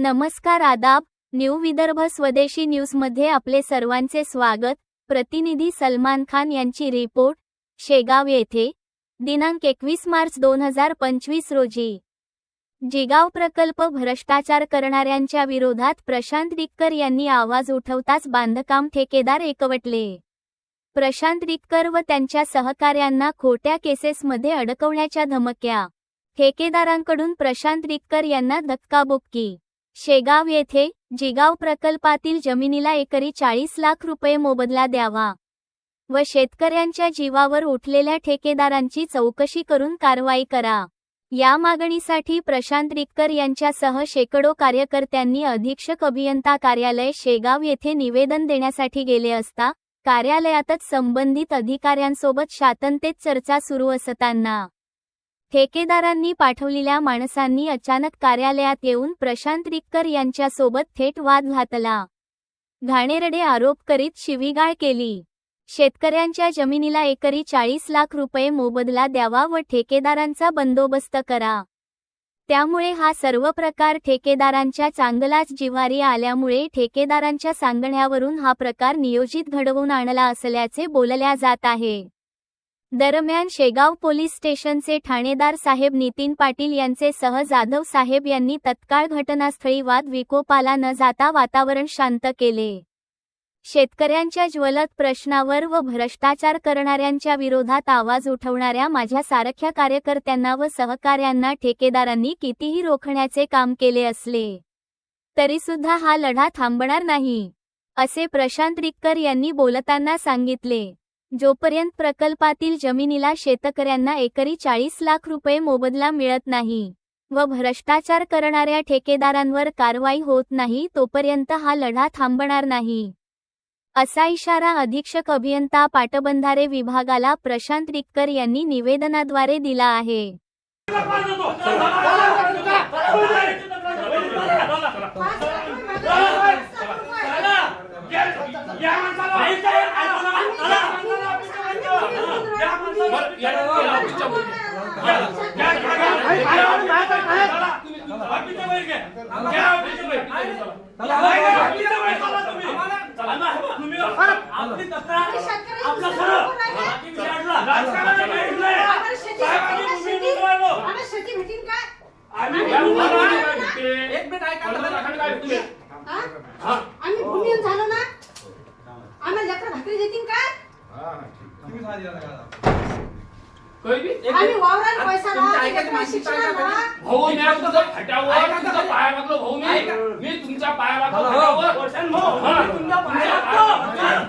नमस्कार आदाब न्यू विदर्भ स्वदेशी न्यूजमध्ये आपले सर्वांचे स्वागत. प्रतिनिधी सलमान खान यांची रिपोर्ट शेगाव येथे दिनांक एकवीस मार्च दोन हजार पंचवीस रोजी. जिगाव प्रकल्प भ्रष्टाचार करणाऱ्यांच्या विरोधात प्रशांत डिक्कर यांनी आवाज उठवताच बांधकाम ठेकेदार एकवटले. प्रशांत डिक्कर व त्यांच्या सहकाऱ्यांना खोट्या केसेसमध्ये अडकवण्याच्या धमक्या. ठेकेदारांकडून प्रशांत डिक्कर यांना धक्काबुक्की. शेगाव येथे जिगाव प्रकल्पातील जमिनीला एकरी चाळीस लाख रुपये मोबदला द्यावा व शेतकऱ्यांच्या जीवावर उठलेल्या ठेकेदारांची चौकशी करून कारवाई करा. या मागणीसाठी प्रशांत रिक्कर यांच्यासह शेकडो कार्यकर्त्यांनी अधीक्षक अभियंता कार्यालय शेगाव येथे निवेदन देण्यासाठी गेले असता कार्यालयातच संबंधित अधिकाऱ्यांसोबत शातनतेत चर्चा सुरू असताना ठेकेदारांनी पाठवलेल्या माणसांनी अचानक कार्यालयात येऊन प्रशांत रिक्कर यांच्यासोबत थेट वाद घातला. घाणेरडे आरोप करीत शिवीगाळ केली. शेतकऱ्यांच्या जमिनीला एकरी चाळीस लाख रुपये मोबदला द्यावा व ठेकेदारांचा बंदोबस्त करा. त्यामुळे हा सर्व प्रकार ठेकेदारांच्या चांगलाच जिवारी आल्यामुळे ठेकेदारांच्या सांगण्यावरून हा प्रकार नियोजित घडवून आणला असल्याचे बोलल्या जात आहे. दरम्यान शेगाव पोलीस स्टेशनचे ठाणेदार साहेब नितीन पाटील यांचे सह जाधव साहेब यांनी तत्काळ घटनास्थळी वाद विकोपाला न जाता वातावरण शांत केले. शेतकऱ्यांच्या ज्वलत प्रश्नावर व भ्रष्टाचार करणाऱ्यांच्या विरोधात आवाज उठवणाऱ्या माझ्या सारख्या कार्यकर्त्यांना व सहकाऱ्यांना ठेकेदारांनी कितीही रोखण्याचे काम केले असले तरीसुद्धा हा लढा थांबणार नाही असे प्रशांत रिक्कर यांनी बोलताना सांगितले. जोपर्यंत प्रकल्पातील जमिनीला शेतकऱ्यांना एकरी चाळीस लाख रुपये मोबदला मिळत नाही व भ्रष्टाचार करणाऱ्या ठेकेदारांवर कारवाई होत नाही तोपर्यंत हा लढा थांबणार नाही असा इशारा अधीक्षक अभियंता पाटबंधारे विभागाला प्रशांत रिक्कर यांनी निवेदनाद्वारे दिला आहे आपली तक्रार आपलं खरं बाकी विषय अडला. राजकारणाला काही नाही. आम्हाला शेती- साहेबांनी आम्हाला भूमी शेती- मिळवायलो. आम्हाला शेती भेटीन काय? आम्ही आम्ही या भूमी भूमीला मिळवायलो काय ना? भेटते? एक मिनिट ऐका मला दाखल काय भेटते? हा? हा. आम्ही भूमिहीन झालो ना. आम्हाला लेकर भाकरी देतील आम्ही वावरात पैसा लावा, सांगा लावा. भाऊ मी तुझं फाट्यावर ऐका का? तुमच्या पाया लागलो भाऊ मी ऐका. मी तुमच्या पाया लागलो हो. फाट्यावर. वर्षांत भाऊ, हा. मी तुमच्या पाया लागतो.